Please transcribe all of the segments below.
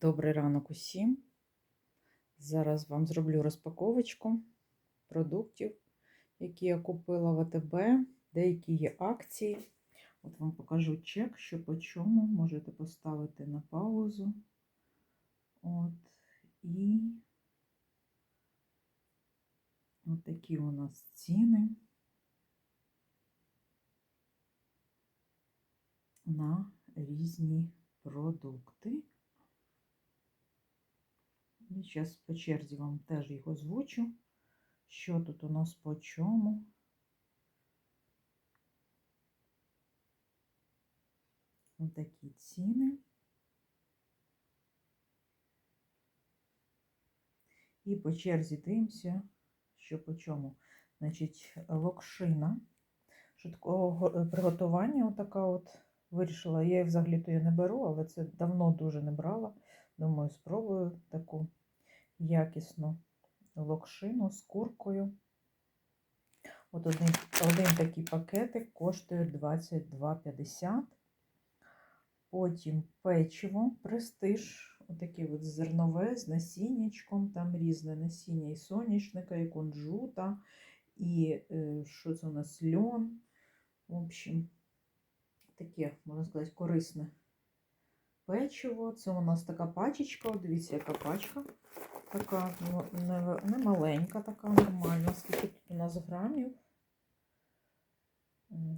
Добрий ранок усім. Зараз вам зроблю розпаковочку продуктів, які я купила в АТБ. Деякі є акції. От вам покажу чек, що по чому. Можете поставити на паузу. От. І от такі у нас ціни на різні продукти. І зараз по черзі вам теж їх озвучу, що тут у нас по чому. Такі ціни. І по черзі дивимося, що по чому. Значить, локшина. Швидкого приготування отака от вирішила. Я її взагалі-то я не беру, але це давно дуже не брала. Думаю, спробую таку якісну локшину з куркою. От один, один такий пакетик коштує 22,50. Потім печиво, престиж, отаке от зернове з насіннячком, там різне насіння і соняшника, і кунжута, і е, що це у нас льон. В общем, таке, можна сказати, корисне печиво. Це у нас така пачечка. Дивіться, яка пачка. Така ну, не, маленька, така нормальна. Скільки тут у нас грамів?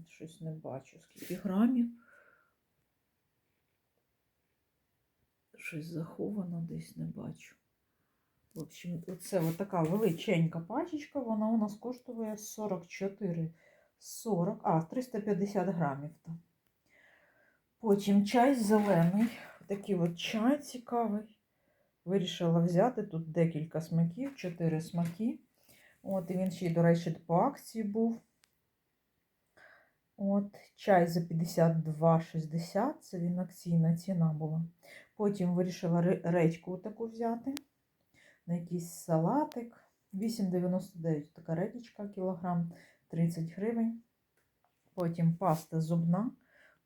Щось не бачу, скільки грамів. Щось заховано десь не бачу. В общем, це така величенька пачечка, вона у нас коштує 44, 40, а, 350 грамів. Потім чай зелений. Такий от чай цікавий. Вирішила взяти тут декілька смаків, 4 смаки. От, і він ще й, до речі, по акції був. От, чай за 52,60, це він акційна ціна була. Потім вирішила редьку таку взяти. На якийсь салатик. 8,99 така редічка, кілограм 30 гривень. Потім паста зубна.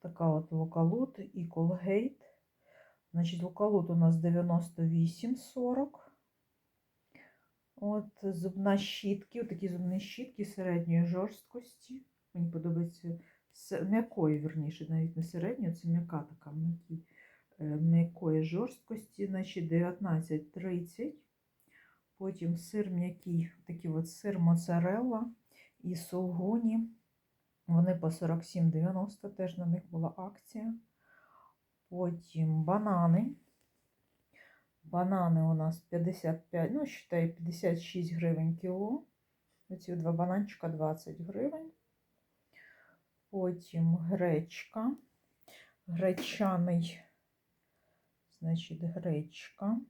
Така от локалут і колгейт. Значить, локалут у нас 98,40. От зубна щітки, такі зубні щітки середньої жорсткості. Мені подобається м'якої, верніше, навіть не середньої, це м'яка така м'якої жорсткості, значить 19,30. Потім сир м'який, такий от сир моцарелла і солгоні. Вони по 47,90, теж на них була акція. Потім банани. Банани у нас 55, ну, считай, 56 гривень кіло. Оці два бананчика 20 гривень. Потім гречка. Гречаний, значить, гречка.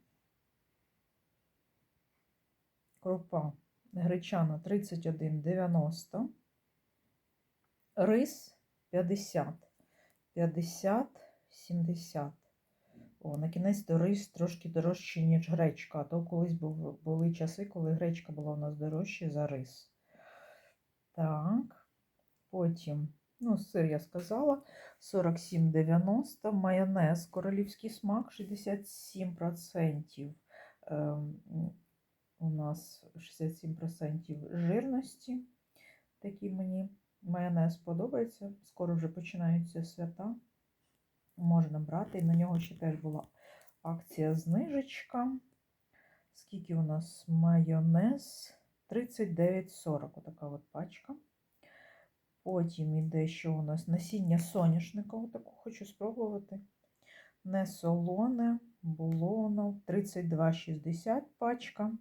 Крупа гречана 31,90. Рис 50, 50, 70. О, на кінець то рис трошки дорожчий, ніж гречка. А то колись були часи, коли гречка була у нас дорожча за рис. Так, потім, ну, сир я сказала, 47,90. Майонез, королівський смак 67%. Ем, у нас 67% жирності. Такі мені майонез подобається. Скоро вже починаються свята. Можна брати. І на нього ще теж була акція знижечка. Скільки у нас майонез? 39,40. Отака от пачка. Потім іде, що у нас насіння соняшника. Отаку хочу спробувати. Не солоне, було воно 32,60 пачка.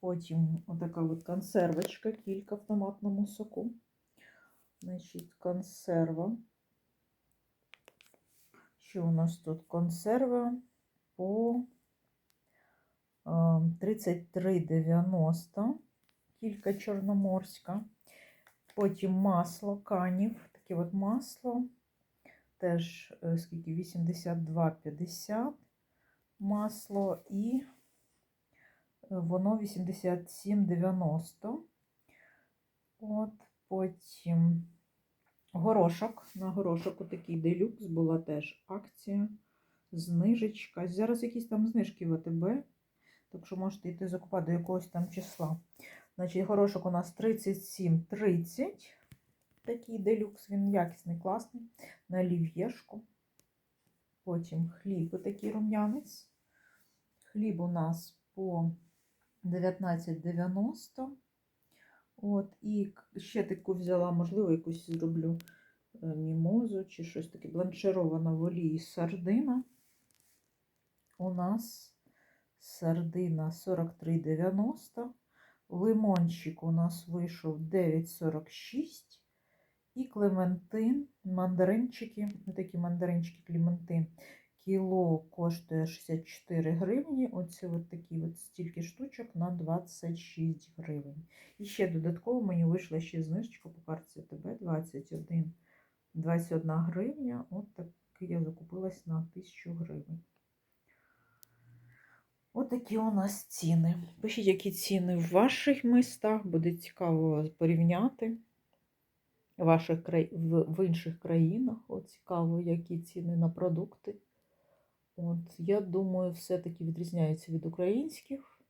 Потім отака от консервочка, кілька в томатному соку. Значить, консерва. Що у нас тут консерва по 33,90, кілька чорноморська. Потім масло канів, таке от масло. Теж е, скільки 82,50 масло і воно 87,90. От, потім горошок. На горошок отакий делюкс була теж акція. знижечка. Зараз якісь там знижки в АТБ, так що можете йти закупати до якогось там числа. Значить, горошок у нас 37,30. Такий делюкс, він якісний, класний. На олів'єшку. Потім хліб такий рум'янець. Хліб у нас по 19,90. От, і ще таку взяла, можливо, якусь зроблю е, мімозу чи щось таке бланширована в олії сардина. У нас сардина 43,90. Лимончик у нас вийшов 9,46. І клементин, мандаринчики, такі мандаринчики клементин. Кіло коштує 64 гривні. Оці от такі от стільки штучок на 26 гривень. І ще додатково мені вийшла ще знижечка по карті ТБ 21, 21 гривня. От так я закупилась на 1000 гривень. От у нас ціни. Пишіть, які ціни в ваших містах. Буде цікаво порівняти. Ваших, в інших країнах. От цікаво, які ціни на продукти. От, я думаю, все-таки відрізняються від українських.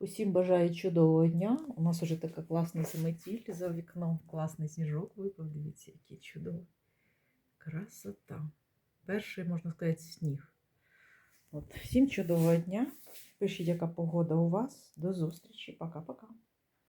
Усім бажаю чудового дня. У нас вже така класна заметіль за вікном. Класний сніжок випав. Дивіться, який чудовий. Красота. Перший, можна сказати, сніг. От, всім чудового дня. Пишіть, яка погода у вас. До зустрічі. Пока-пока.